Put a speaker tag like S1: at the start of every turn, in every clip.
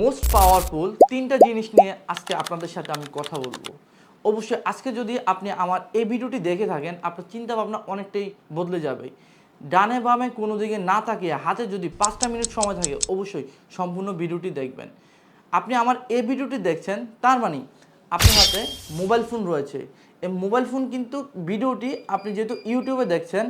S1: Most powerful তিনটা জিনিস নিয়ে আজকে আপনাদের সাথে আমি কথা বলব। অবশ্যই আজকে যদি আপনি আমার এই ভিডিওটি দেখে থাকেন, আপনার চিন্তা ভাবনা অনেকটাই বদলে যাবে। ডানে বামে কোনো দিকে না তাকিয়ে হাতে যদি পাঁচটা মিনিট সময় থাকে, অবশ্যই সম্পূর্ণ ভিডিওটি দেখবেন। আপনি আমার এই ভিডিওটি দেখছেন, তার মানে আপনার হাতে মোবাইল ফোন রয়েছে। মোবাইল ফোন কিন্তু ভিডিওটি আপনি যেহেতু ইউটিউবে দেখছেন,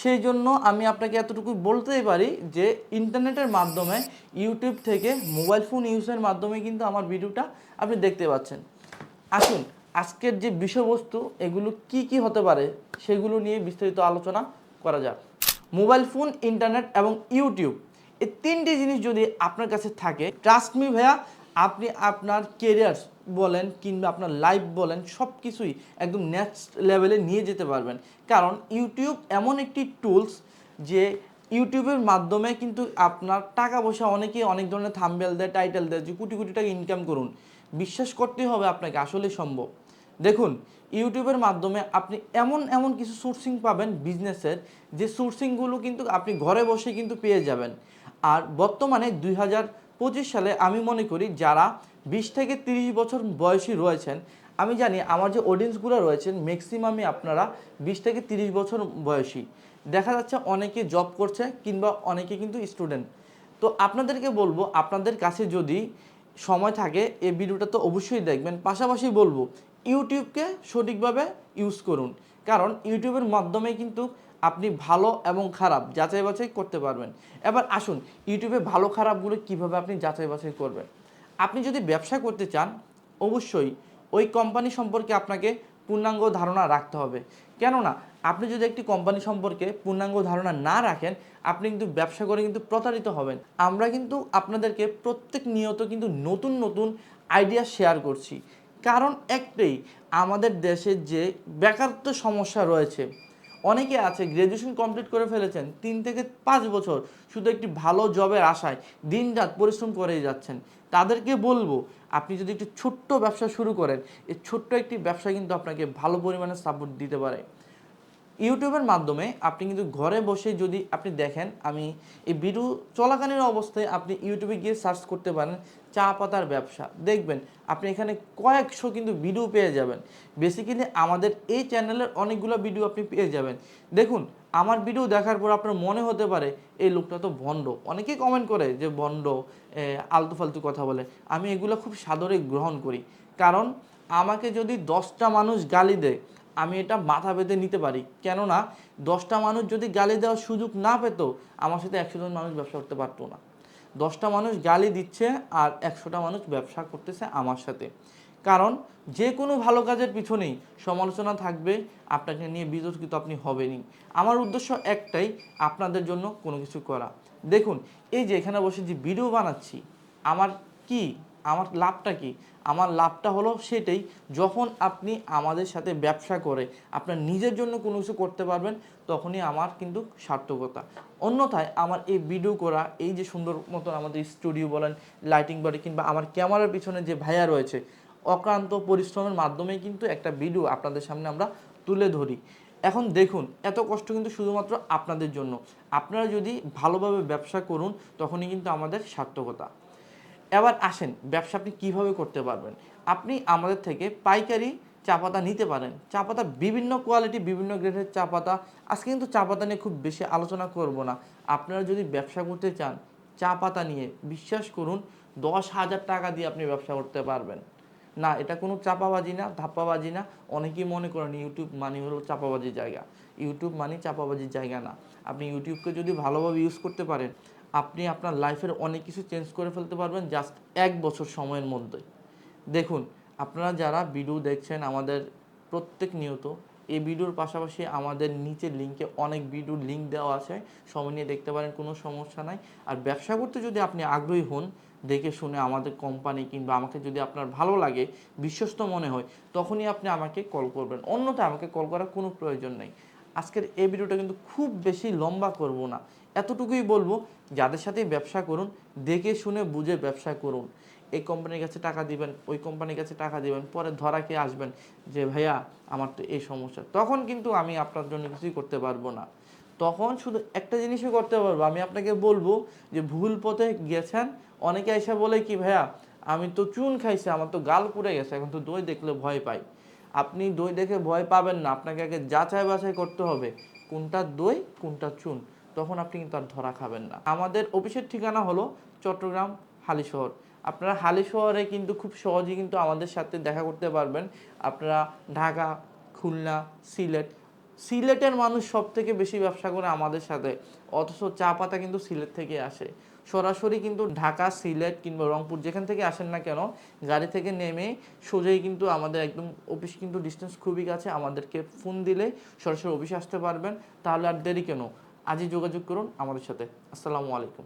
S1: সেই জন্য আমি আপনাকে এতটুকু বলতেই পারি যে ইন্টারনেটের মাধ্যমে, ইউটিউব থেকে মোবাইল ফোন ইউজের মাধ্যমে কিন্তু আমার ভিডিওটা আপনি দেখতে পাচ্ছেন। আসুন, আজকের যে বিষয়বস্তু, এগুলো কি কি হতে পারে, সেগুলো নিয়ে বিস্তারিত আলোচনা করা যাক। মোবাইল ফোন, ইন্টারনেট এবং ইউটিউব, এই তিনটি জিনিস যদি আপনার কাছে থাকে ট্রাস্ট মি ভাইয়া, আপনি আপনার কেরিয়ার বলেন কিংবা আপনার লাইভ বলেন সব কিছুই একদম নেক্সট লেভেলে নিয়ে যেতে পারবেন। কারণ ইউটিউব এমন একটি টুলস যে ইউটিউবের মাধ্যমে কিন্তু আপনার টাকা পয়সা অনেকেই অনেক ধরনের থাম্বেল দেয় টাইটেল দেয়, যে কোটি কোটি টাকা ইনকাম করুন। বিশ্বাস করতেই হবে আপনাকে আসলে সম্ভব। দেখুন ইউটিউবের মাধ্যমে আপনি এমন এমন কিছু সোর্সিং পাবেন বিজনেসের যে সোর্সিংগুলো কিন্তু আপনি ঘরে বসে কিন্তু পেয়ে যাবেন। আর বর্তমানে দুই হাজার পঁচিশ সালে আমি মনে করি যারা বিশ থেকে তিরিশ বছর বয়সী রয়েছেন, আমি জানি আমার যে অডিয়েন্সগুলো রয়েছেন ম্যাক্সিমামই আপনারা বিশ থেকে তিরিশ বছর বয়সী। দেখা যাচ্ছে অনেকে জব করছে কিংবা অনেকে কিন্তু স্টুডেন্ট তো আপনাদেরকে বলব, আপনাদের কাছে যদি সময় থাকে, এই ভিডিওটা তো অবশ্যই দেখবেন। পাশাপাশি বলব ইউটিউবকে সঠিকভাবে ইউজ করুন। কারণ ইউটিউবের মাধ্যমে কিন্তু আপনি ভালো এবং খারাপ যাচাই বাছাই করতে পারবেন। এবার আসুন, ইউটিউবে ভালো খারাপগুলো কীভাবে আপনি যাচাই বাছাই করবেন? আপনি যদি ব্যবসা করতে চান, অবশ্যই ওই কোম্পানি সম্পর্কে আপনাকে পূর্ণাঙ্গ ধারণা রাখতে হবে। কেননা, আপনি যদি একটি কোম্পানি সম্পর্কে পূর্ণাঙ্গ ধারণা না রাখেন, আপনি কিন্তু ব্যবসা করে কিন্তু প্রতারিত হবেন। আমরা কিন্তু আপনাদেরকে প্রত্যেক নিয়ত কিন্তু নতুন নতুন আইডিয়া শেয়ার করছি। কারণ একটাই, আমাদের দেশের যে বেকারত্ব সমস্যা রয়েছে, অনেকে আছে গ্র্যাজুয়েশন কমপ্লিট করে ফেলেছেন, তিন থেকে পাঁচ বছর শুধু একটি ভালো জবের আশায় দিন রাত পরিশ্রম করেই যাচ্ছেন। তাদেরকে বলব, আপনি যদি একটি ছোট্ট ব্যবসা শুরু করেন, এই ছোট্ট একটি ব্যবসা কিন্তু আপনাকে ভালো পরিমাণে সাপোর্ট দিতে পারে। ইউটিউবের মাধ্যমে আপনি কিন্তু ঘরে বসে যদি আপনি দেখেন, আমি এই ভিডিও চলাকালীন অবস্থায় আপনি ইউটিউবে গিয়ে সার্চ করতে পারেন, চা পাতার ব্যবসা। দেখবেন আপনি এখানে কয়েকশো কিন্তু ভিডিও পেয়ে যাবেন। বেসিক্যালি আমাদের এই চ্যানেলের অনেকগুলো ভিডিও আপনি পেয়ে যাবেন। দেখুন, আমার ভিডিও দেখার পর আপনার মনে হতে পারে, এই লোকটা তো ভণ্ড। অনেকেই কমেন্ট করে যে ভণ্ড আলতু ফালতু কথা বলে। আমি এগুলো খুব সাদরে গ্রহণ করি। কারণ আমাকে যদি দশটা মানুষ গালি দেয় আমি এটা মাথা বেঁধে নিতে পারি। কেননা, দশটা মানুষ যদি গালি দেওয়ার সুযোগ না পেত, আমার সাথে একশো জন মানুষ ব্যবসা করতে পারতো না। দশটা মানুষ গালি দিচ্ছে আর একশোটা মানুষ ব্যবসা করতেছে আমার সাথে। কারণ, যে কোনো ভালো কাজের পিছনেই সমালোচনা থাকবে, আপনাকে নিয়ে বিতর্কিত আপনি হবেনই। আমার উদ্দেশ্য একটাই, আপনাদের জন্য কোনো কিছু করা। দেখুন, এই যে এখানে বসে যে ভিডিও বানাচ্ছি, আমার কি আমার লাভটা কি? আমার লাভটা হলো সেটাই, যখন আপনি আমাদের সাথে ব্যবসা করে, আপনার নিজের জন্য কোনো কিছু করতে পারবেন, তখনই আমার কিন্তু সার্থকতা। অন্যথায় আমার এই ভিডিও করা, এই যে সুন্দর মতন আমাদের স্টুডিও বলেন লাইটিং বডি কিংবা আমার ক্যামেরার পিছনে যে ভাইয়া রয়েছে, অক্লান্ত পরিশ্রমের মাধ্যমেই কিন্তু একটা ভিডিও আপনাদের সামনে আমরা তুলে ধরি। এখন দেখুন, এত কষ্ট কিন্তু শুধুমাত্র আপনাদের জন্য। আপনারা যদি ভালোভাবে ব্যবসা করুন, তখনই কিন্তু আমাদের সার্থকতা। এবার আসেন, ব্যবসা আপনি কীভাবে করতে পারবেন? আপনি আমাদের থেকে পাইকারি চা পাতা নিতে পারেন। চা পাতা বিভিন্ন কোয়ালিটি বিভিন্ন গ্রেডের চা পাতা আজকে কিন্তু চা পাতা নিয়ে খুব বেশি আলোচনা করব না। আপনারা যদি ব্যবসা করতে চান চা পাতা নিয়ে বিশ্বাস করুন, দশ হাজার টাকা দিয়ে আপনি ব্যবসা করতে পারবেন। না, এটা কোনো চাপাবাজি না, ধাপ্পাবাজি না। অনেকেই মনে করেন ইউটিউব মানে হলো চাপাবাজির জায়গা। ইউটিউব মানে চাপাবাজির জায়গা না। আপনি ইউটিউবকে যদি ভালোভাবে ইউজ করতে পারেন আপনি আপনার লাইফের অনেক কিছু চেঞ্জ করে ফেলতে পারবেন জাস্ট এক বছর সময়ের মধ্যে। দেখুন, আপনারা যারা ভিডিও দেখছেন আমাদের প্রত্যেক নিয়ত, এই ভিডিওর পাশাপাশি আমাদের নিচের লিঙ্কে অনেক ভিডিওর লিঙ্ক দেওয়া আছে। সময় নিয়ে দেখতে পারেন, কোনো সমস্যা নাই। আর ব্যবসা করতে যদি আপনি আগ্রহী হন, দেখে শুনে আমাদের কোম্পানি কিংবা আমাকে যদি আপনার ভালো লাগে, বিশ্বস্ত মনে হয়, তখনই আপনি আমাকে কল করবেন। অন্যথায় আমাকে কল করার কোনো প্রয়োজন নেই। আজকের এই ভিডিওটা কিন্তু খুব বেশি লম্বা করব না। এতটুকুই বলব, যাদের সাথে ব্যবসা করুন, দেখে শুনে বুঝে ব্যবসা করুন। এই কোম্পানির কাছে টাকা দিবেন, ওই কোম্পানির কাছে টাকা দিবেন, পরে ধরা খেয়ে আসবেন যে, ভাইয়া, আমার তো এই সমস্যা। তখন কিন্তু আমি আপনার জন্য কিছুই করতে পারব না। তখন শুধু একটা জিনিসই করতে পারব। আমি আপনাকে বলব যে, ভুল পথে গেছেন, অনেকে এসে বলে কি, ভাইয়া, আমি তো চুন খাইছি, আমার তো গাল পুড়ে গেছে, এখন তো দই দেখলে ভয় পাই। আপনি দই দেখে ভয় পাবেন না। আপনাকে আগে যাচাই বাছাই করতে হবে, কোনটা দই, কোনটা চুন। তখন আপনি কিন্তু আর ধরা খাবেন না। আমাদের অফিসের ঠিকানা হলো চট্টগ্রাম হালিশহর। আপনারা হালি শহরে কিন্তু খুব সহজেই কিন্তু আমাদের সাথে দেখা করতে পারবেন। আপনারা ঢাকা, খুলনা, সিলেট, সিলেটের মানুষ সব থেকে বেশি ব্যবসা করে আমাদের সাথে। অথচ চা পাতা কিন্তু সিলেট থেকে আসে। সরাসরি কিন্তু ঢাকা, সিলেট কিংবা রংপুর যেখান থেকে আসেন না কেন, গাড়ি থেকে নেমে সোজাই কিন্তু আমাদের একদম অফিস কিন্তু ডিস্টেন্স খুবই কাছে। আমাদেরকে ফোন দিলে সরাসরি অফিসে আসতে পারবেন। তাহলে আর দেরি কেন? আজই যোগাযোগ করুন আমাদের সাথে। আসসালামু আলাইকুম।